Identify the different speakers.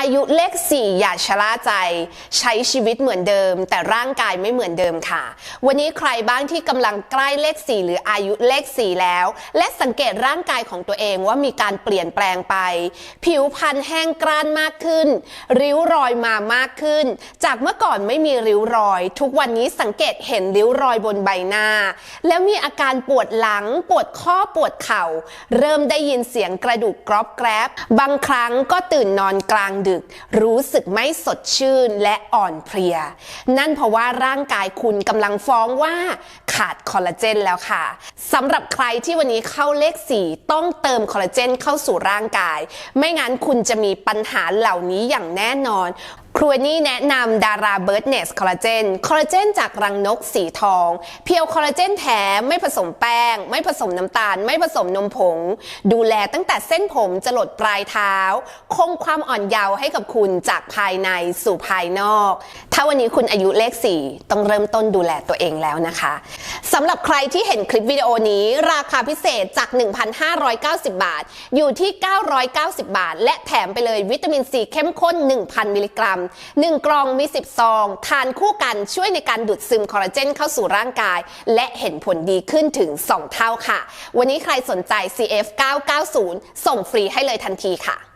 Speaker 1: อายุเลข 4 อย่าชะล่าใจ ใช้ชีวิตเหมือนเดิม แต่ร่างกายไม่เหมือนเดิมค่ะ วันนี้ใครบ้างที่กำลังใกล้เลข 4 หรืออายุเลข 4 แล้ว และสังเกตร่างกายของตัวเองว่ามีการเปลี่ยนแปลงไป ผิวพรรณแห้งกร้านมากขึ้น ริ้วรอยมามากขึ้น จากเมื่อก่อนไม่มีริ้วรอย ทุกวันนี้สังเกตเห็นริ้วรอยบนใบหน้า แล้วมีอาการปวดหลังปวดข้อปวดเข่า เริ่มได้ยินเสียงกระดูกกรอบแกรบบางครั้งก็ตื่นนอนกลางดึกรู้สึกไม่สดชื่นและอ่อนเพลีย นั่นเพราะว่าร่างกายคุณกำลังฟ้องว่าขาดคอลลาเจนแล้วค่ะสำหรับใครที่วันนี้เข้าเลข 4 ต้องเติมคอลลาเจนเข้าสู่ร่างกาย ไม่งั้นคุณจะมีปัญหาเหล่านี้อย่างแน่นอน ครัวนี่แนะนำดาราเบิร์ดเนสคอลลาเจนคอลลาเจนจากรังนกสีทอง เพียวคอลลาเจนแท้ไม่ผสมแป้ง ไม่ผสมน้ำตาล ไม่ผสมนมผง ดูแลตั้งแต่เส้นผมจรดปลายเท้า คงความอ่อนเยาว์ให้กับคุณจากภายในสู่ภายนอก ถ้าวันนี้คุณอายุเลข4ต้องเริ่มต้นดูแลตัวเองแล้วนะคะ สำหรับใครที่เห็นคลิปวิดีโอนี้ ราคาพิเศษจาก 1,590 บาท อยู่ที่ 990 บาท และแถมไปเลยวิตามินซีเข้มข้น 1,000 มิลลิกรัม 1 กล่องมี 10 ซอง ทานคู่กันช่วยในการดูดซึมคอลลาเจนเข้าสู่ร่างกาย และเห็นผลดีขึ้นถึง 2 เท่าค่ะ วันนี้ใครสนใจ CF 990 ส่งฟรีให้เลยทันทีค่ะ